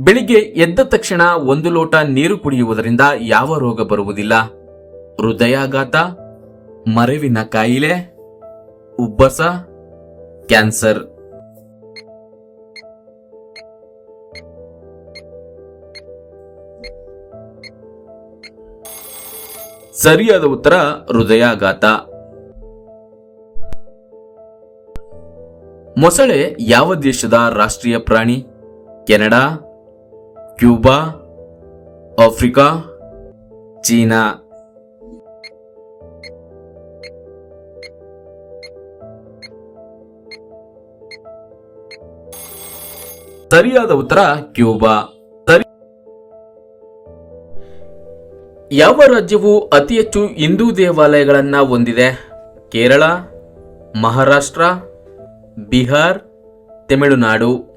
ಬೆಳಿಗ್ಗೆ ಎದ್ದ ತಕ್ಷಣ ಒಂದು ಲೋಟ ನೀರು ಕುಡಿಯುವುದರಿಂದ ಯಾವ ರೋಗ ಬರುವುದಿಲ್ಲ? ಹೃದಯಾಘಾತ, ಮರೆವಿನ ಕಾಯಿಲೆ, ಉಬ್ಬಸ, ಕ್ಯಾನ್ಸರ್. ಸರಿಯಾದ ಉತ್ತರ ಹೃದಯಾಘಾತ. ಮೊಸಳೆ ಯಾವ ದೇಶದ ರಾಷ್ಟ್ರೀಯ ಪ್ರಾಣಿ? Canada Cuba, Africa, China. ಸರಿಯಾದ ಉತ್ತರ ಕ್ಯೂಬಾ. ಸರಿ. ಯಾವ ರಾಜ್ಯವು ಅತಿ ಹೆಚ್ಚು ಹಿಂದೂ ದೇವಾಲಯಗಳನ್ನು ಹೊಂದಿದೆ? ಕೇರಳ, ಮಹಾರಾಷ್ಟ್ರ, ಬಿಹಾರ್, ತಮಿಳುನಾಡು.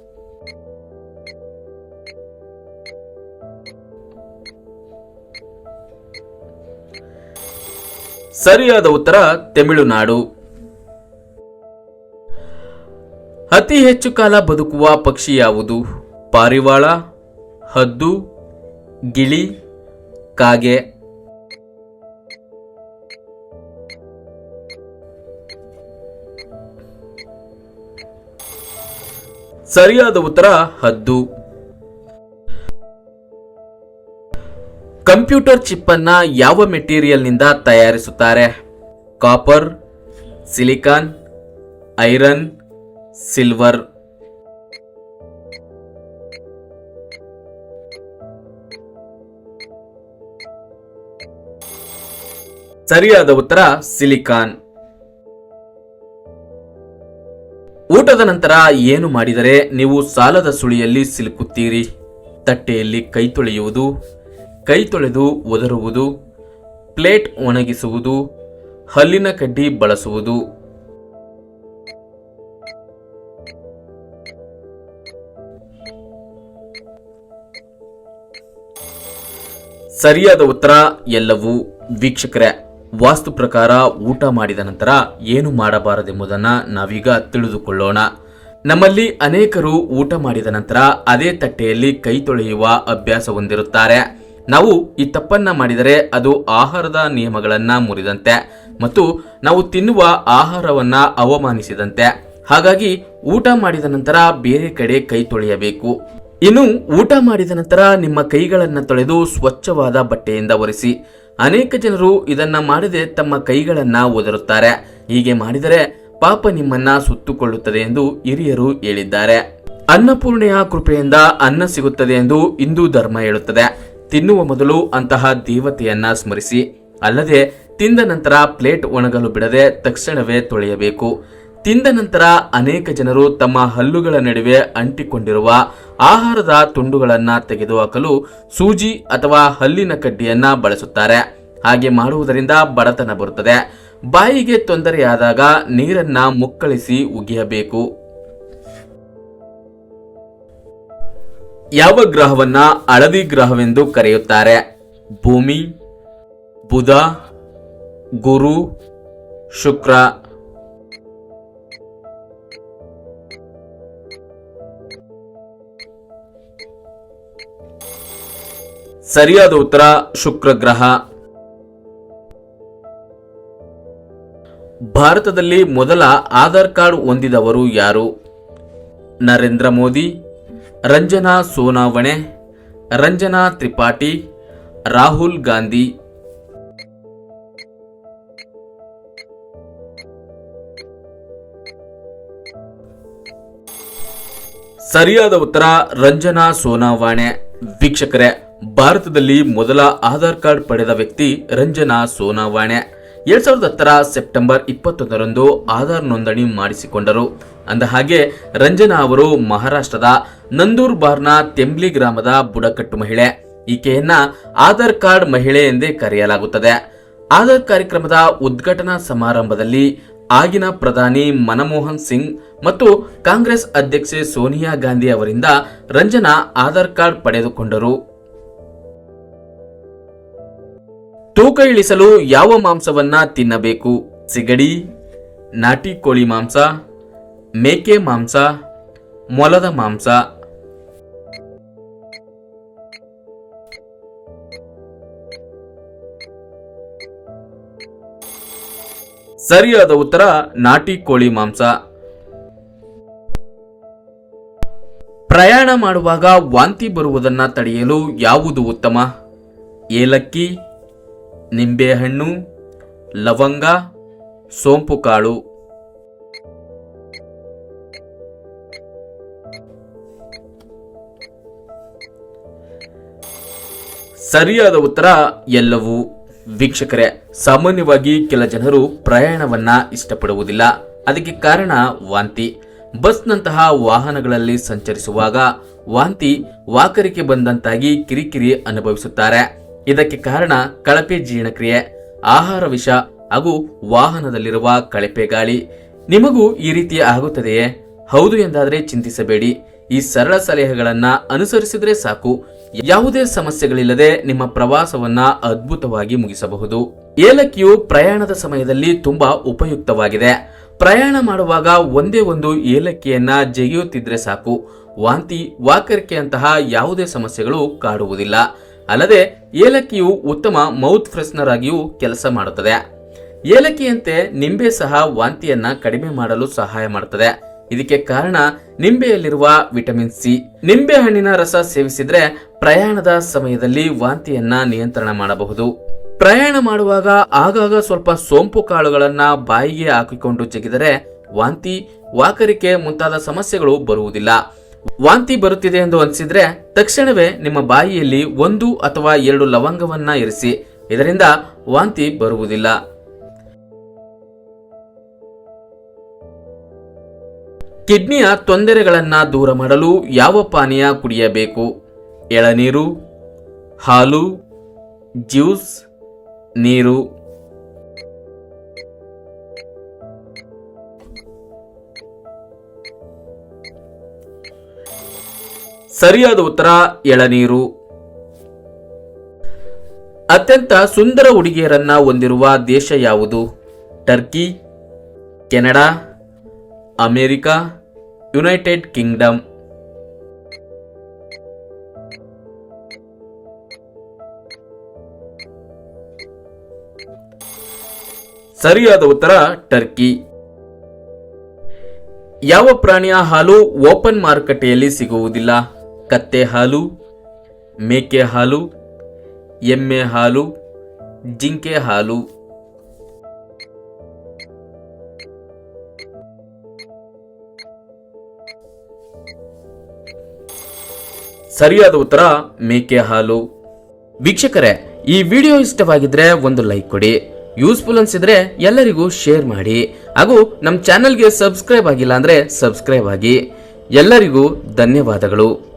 ಸರಿಯಾದ ಉತ್ತರ ತಮಿಳುನಾಡು. ಅತಿ ಹೆಚ್ಚು ಕಾಲ ಬದುಕುವ ಪಕ್ಷಿ ಯಾವುದು? ಪಾರಿವಾಳ, ಹದ್ದು, ಗಿಳಿ, ಕಾಗೆ. ಸರಿಯಾದ ಉತ್ತರ ಹದ್ದು. ಕಂಪ್ಯೂಟರ್ ಚಿಪ್ ಅನ್ನ ಯಾವ ಮೆಟೀರಿಯಲ್ನಿಂದ ತಯಾರಿಸುತ್ತಾರೆ? Copper, silicon, iron, silver. ಸರಿಯಾದ ಉತ್ತರ, ಸಿಲಿಕಾನ್. ಊಟದ ನಂತರ ಏನು ಮಾಡಿದರೆ ನೀವು ಸಾಲದ ಸುಳಿಯಲ್ಲಿ ಸಿಲುಕುತ್ತೀರಿ? ತಟ್ಟೆಯಲ್ಲಿ ಕೈ ತೊಳೆಯುವುದು ಕೈ ತೊಳೆದು ಒದರುವುದು, ಪ್ಲೇಟ್ ಒಣಗಿಸುವುದು, ಹಲ್ಲಿನ ಕಡ್ಡಿ ಬಳಸುವುದು. ಸರಿಯಾದ ಉತ್ತರ ಎಲ್ಲವೂ ವೀಕ್ಷಕರೇ, ವಾಸ್ತು ಪ್ರಕಾರ ಊಟ ಮಾಡಿದ ನಂತರ ಏನು ಮಾಡಬಾರದೆಂಬುದನ್ನು ನಾವೀಗ ತಿಳಿದುಕೊಳ್ಳೋಣ. ನಮ್ಮಲ್ಲಿ ಅನೇಕರು ಊಟ ಮಾಡಿದ ನಂತರ ಅದೇ ತಟ್ಟೆಯಲ್ಲಿ ಕೈ ತೊಳೆಯುವ ಅಭ್ಯಾಸ ಹೊಂದಿರುತ್ತಾರೆ. ನಾವು ಈ ತಪ್ಪನ್ನ ಮಾಡಿದರೆ ಅದು ಆಹಾರದ ನಿಯಮಗಳನ್ನ ಮುರಿದಂತೆ ಮತ್ತು ನಾವು ತಿನ್ನುವ ಆಹಾರವನ್ನ ಅವಮಾನಿಸಿದಂತೆ. ಹಾಗಾಗಿ ಊಟ ಮಾಡಿದ ನಂತರ ಬೇರೆ ಕಡೆ ಕೈ ತೊಳೆಯಬೇಕು. ಇನ್ನು ಊಟ ಮಾಡಿದ ನಂತರ ನಿಮ್ಮ ಕೈಗಳನ್ನು ತೊಳೆದು ಸ್ವಚ್ಛವಾದ ಬಟ್ಟೆಯಿಂದ ಒರೆಸಿ. ಅನೇಕ ಜನರು ಇದನ್ನ ಮಾಡದೆ ತಮ್ಮ ಕೈಗಳನ್ನ ಒದರುತ್ತಾರೆ. ಹೀಗೆ ಮಾಡಿದರೆ ಪಾಪ ನಿಮ್ಮನ್ನ ಸುತ್ತುಕೊಳ್ಳುತ್ತದೆ ಎಂದು ಹಿರಿಯರು ಹೇಳಿದ್ದಾರೆ. ಅನ್ನಪೂರ್ಣೆಯ ಕೃಪೆಯಿಂದ ಅನ್ನ ಸಿಗುತ್ತದೆ ಎಂದು ಹಿಂದೂ ಧರ್ಮ ಹೇಳುತ್ತದೆ. ತಿನ್ನುವ ಮೊದಲು ಅಂತಹ ದೇವತೆಯನ್ನ ಸ್ಮರಿಸಿ, ಅಲ್ಲದೆ ತಿಂದ ನಂತರ ಪ್ಲೇಟ್ ಒಣಗಲು ಬಿಡದೆ ತಕ್ಷಣವೇ ತೊಳೆಯಬೇಕು. ತಿಂದ ನಂತರ ಅನೇಕ ಜನರು ತಮ್ಮ ಹಲ್ಲುಗಳ ನಡುವೆ ಅಂಟಿಕೊಂಡಿರುವ ಆಹಾರದ ತುಂಡುಗಳನ್ನ ತೆಗೆದುಹಾಕಲು ಸೂಜಿ ಅಥವಾ ಹಲ್ಲಿನ ಕಡ್ಡಿಯನ್ನ ಬಳಸುತ್ತಾರೆ. ಹಾಗೆ ಮಾಡುವುದರಿಂದ ಬಡತನ ಬರುತ್ತದೆ. ಬಾಯಿಗೆ ತೊಂದರೆಯಾದಾಗ ನೀರನ್ನ ಮುಕ್ಕಳಿಸಿ ಉಗಿಯಬೇಕು. ಯಾವ ಗ್ರಹವನ್ನ ಹಳದಿ ಗ್ರಹವೆಂದು ಕರೆಯುತ್ತಾರೆ? ಭೂಮಿ, ಬುಧ, ಗುರು, ಶುಕ್ರ. ಸರಿಯಾದ ಉತ್ತರ, ಶುಕ್ರ ಗ್ರಹ. ಭಾರತದಲ್ಲಿ ಮೊದಲ ಆಧಾರ್ ಕಾರ್ಡ್ ಹೊಂದಿದವರು ಯಾರು? ನರೇಂದ್ರ ಮೋದಿ ರಂಜನಾ ಸೋನಾವಣೆ, ರಂಜನಾ ತ್ರಿಪಾಠಿ, ರಾಹುಲ್ ಗಾಂಧಿ. ಸರಿಯಾದ ಉತ್ತರ ರಂಜನಾ ಸೋನಾವಾಣೆ. ವೀಕ್ಷಕರೇ, ಭಾರತದಲ್ಲಿ ಮೊದಲ ಆಧಾರ್ ಕಾರ್ಡ್ ಪಡೆದ ವ್ಯಕ್ತಿ ರಂಜನಾ ಸೋನಾವಾಣೆ. ಎರಡ್ ಸಾವಿರದ ಹತ್ತರ ಸೆಪ್ಟೆಂಬರ್ ಇಪ್ಪತ್ತೊಂದರಂದು ಆಧಾರ್ ನೋಂದಣಿ ಮಾಡಿಸಿಕೊಂಡರು. ಅಂದ ಹಾಗೆ ರಂಜನಾ ಅವರು ಮಹಾರಾಷ್ಟ್ರದ ನಂದೂರ್ ಬಾರ್ನ ತೆಂಬ್ಲಿ ಗ್ರಾಮದ ಬುಡಕಟ್ಟು ಮಹಿಳೆ. ಈಕೆಯನ್ನ ಆಧಾರ್ ಕಾರ್ಡ್ ಮಹಿಳೆ ಎಂದೇ ಕರೆಯಲಾಗುತ್ತದೆ. ಆಧಾರ್ ಕಾರ್ಯಕ್ರಮದ ಉದ್ಘಾಟನಾ ಸಮಾರಂಭದಲ್ಲಿ ಆಗಿನ ಪ್ರಧಾನಿ ಮನಮೋಹನ್ ಸಿಂಗ್ ಮತ್ತು ಕಾಂಗ್ರೆಸ್ ಅಧ್ಯಕ್ಷೆ ಸೋನಿಯಾ ಗಾಂಧಿ ಅವರಿಂದ ರಂಜನಾ ಆಧಾರ್ ಕಾರ್ಡ್ ಪಡೆದುಕೊಂಡರು. ತೂಕ ಇಳಿಸಲು ಯಾವ ಮಾಂಸವನ್ನ ತಿನ್ನಬೇಕು? ಸಿಗಡಿ, ನಾಟಿ ಕೋಳಿ ಮಾಂಸ ಮೇಕೆ ಮಾಂಸ, ಮೊಲದ ಮಾಂಸ. ಸರಿಯಾದ ಉತ್ತರ, ನಾಟಿ ಕೋಳಿ ಮಾಂಸ. ಪ್ರಯಾಣ ಮಾಡುವಾಗ ವಾಂತಿ ಬರುವುದನ್ನು ತಡೆಯಲು ಯಾವುದು ಉತ್ತಮ? ಏಲಕ್ಕಿ, ನಿಂಬೆಹಣ್ಣು, ಲವಂಗ, ಸೋಂಪು ಕಾಳು. ಸರಿಯಾದ ಉತ್ತರ ಎಲ್ಲವೂ. ವೀಕ್ಷಕರೇ, ಸಾಮಾನ್ಯವಾಗಿ ಕೆಲ ಜನರು ಪ್ರಯಾಣವನ್ನ ಇಷ್ಟಪಡುವುದಿಲ್ಲ. ಅದಕ್ಕೆ ಕಾರಣ ವಾಂತಿ. ಬಸ್ನಂತಹ ವಾಹನಗಳಲ್ಲಿ ಸಂಚರಿಸುವಾಗ ವಾಂತಿ ವಾಕರಿಕೆ ಬಂದಂತಾಗಿ ಕಿರಿಕಿರಿ ಅನುಭವಿಸುತ್ತಾರೆ. ಇದಕ್ಕೆ ಕಾರಣ ಕಳಪೆ ಜೀರ್ಣಕ್ರಿಯೆ, ಆಹಾರ ವಿಷ ಹಾಗೂ ವಾಹನದಲ್ಲಿರುವ ಕಳಪೆ ಗಾಳಿ. ನಿಮಗೂ ಈ ರೀತಿ ಆಗುತ್ತದೆಯೇ? ಹೌದು ಎಂದಾದರೆ ಚಿಂತಿಸಬೇಡಿ. ಈ ಸರಳ ಸಲಹೆಗಳನ್ನ ಅನುಸರಿಸಿದ್ರೆ ಸಾಕು. ಯಾವುದೇ ಸಮಸ್ಯೆಗಳಿಲ್ಲದೆ ನಿಮ್ಮ ಪ್ರವಾಸವನ್ನ ಅದ್ಭುತವಾಗಿ ಮುಗಿಸಬಹುದು. ಏಲಕ್ಕಿಯು ಪ್ರಯಾಣದ ಸಮಯದಲ್ಲಿ ತುಂಬಾ ಉಪಯುಕ್ತವಾಗಿದೆ. ಪ್ರಯಾಣ ಮಾಡುವಾಗ ಒಂದೇ ಒಂದು ಏಲಕ್ಕಿಯನ್ನ ಜಗಿಯುತ್ತಿದ್ರೆ ಸಾಕು. ವಾಂತಿ ವಾಕರಿಕೆಯಂತಹ ಯಾವುದೇ ಸಮಸ್ಯೆಗಳು ಕಾಡುವುದಿಲ್ಲ. ಅಲ್ಲದೆ ಏಲಕ್ಕಿಯು ಉತ್ತಮ ಮೌತ್ ಫ್ರೆಶ್ನರ್ ಆಗಿಯೂ ಕೆಲಸ ಮಾಡುತ್ತದೆ. ಏಲಕ್ಕಿಯಂತೆ ನಿಂಬೆ ಸಹ ವಾಂತಿಯನ್ನ ಕಡಿಮೆ ಮಾಡಲು ಸಹಾಯ ಮಾಡುತ್ತದೆ ಇದಕ್ಕೆ ಕಾರಣ ನಿಂಬೆಯಲ್ಲಿರುವ ವಿಟಮಿನ್ ಸಿ. ನಿಂಬೆ ಹಣ್ಣಿನ ರಸ ಸೇವಿಸಿದ್ರೆ ಪ್ರಯಾಣದ ಸಮಯದಲ್ಲಿ ವಾಂತಿಯನ್ನ ನಿಯಂತ್ರಣ ಮಾಡಬಹುದು. ಪ್ರಯಾಣ ಮಾಡುವಾಗ ಆಗಾಗ ಸ್ವಲ್ಪ ಸೋಂಪು ಕಾಳುಗಳನ್ನ ಬಾಯಿಗೆ ಹಾಕಿಕೊಂಡು ಜಗಿದರೆ ವಾಂತಿ, ವಾಕರಿಕೆ ಮುಂತಾದ ಸಮಸ್ಯೆಗಳು ಬರುವುದಿಲ್ಲ. ವಾಂತಿ ಬರುತ್ತಿದೆ ಎಂದು ಅನಿಸಿದ್ರೆ ತಕ್ಷಣವೇ ನಿಮ್ಮ ಬಾಯಿಯಲ್ಲಿ ಒಂದು ಅಥವಾ ಎರಡು ಲವಂಗವನ್ನ ಇರಿಸಿ. ಇದರಿಂದ ವಾಂತಿ ಬರುವುದಿಲ್ಲ. ಕಿಡ್ನಿಯ ತೊಂದರೆಗಳನ್ನು ದೂರ ಮಾಡಲು ಯಾವ ಪಾನೀಯ ಕುಡಿಯಬೇಕು? ಎಳನೀರು, ಹಾಲು, ಜ್ಯೂಸ್, ನೀರು. ಸರಿಯಾದ ಉತ್ತರ, ಎಳನೀರು. ಅತ್ಯಂತ ಸುಂದರ ಹುಡುಗಿಯರನ್ನ ಹೊಂದಿರುವ ದೇಶ ಯಾವುದು? Turkey, Canada America United Kingdom ಸರಿಯಾದ ಉತ್ತರ ಟರ್ಕಿ ಯಾವ ಪ್ರಾಣಿಯ ಹಾಲು ಓಪನ್ ಮಾರುಕಟ್ಟೆಯಲ್ಲಿ ಸಿಗುವುದಿಲ್ಲ? ಕತ್ತೆ ಹಾಲು, ಮೇಕೆ ಹಾಲು, ಎಮ್ಮೆ ಹಾಲು, ಜಿಂಕೆ ಹಾಲು. ಸರಿಯಾದ ಉತ್ತರ ಮೇಕೆ ಹಾಲು. ವೀಕ್ಷಕರೇ, ಈ ವಿಡಿಯೋ ಇಷ್ಟವಾಗಿದ್ರೆ ಒಂದು ಲೈಕ್ ಕೊಡಿ. ಯೂಸ್ಫುಲ್ ಅನ್ಸಿದ್ರೆ ಎಲ್ಲರಿಗೂ ಶೇರ್ ಮಾಡಿ. ಹಾಗೂ ನಮ್ಮ ಚಾನೆಲ್ಗೆ ಸಬ್ಸ್ಕ್ರೈಬ್ ಆಗಿಲ್ಲ ಅಂದ್ರೆ ಸಬ್ಸ್ಕ್ರೈಬ್ ಆಗಿ. ಎಲ್ಲರಿಗೂ ಧನ್ಯವಾದಗಳು.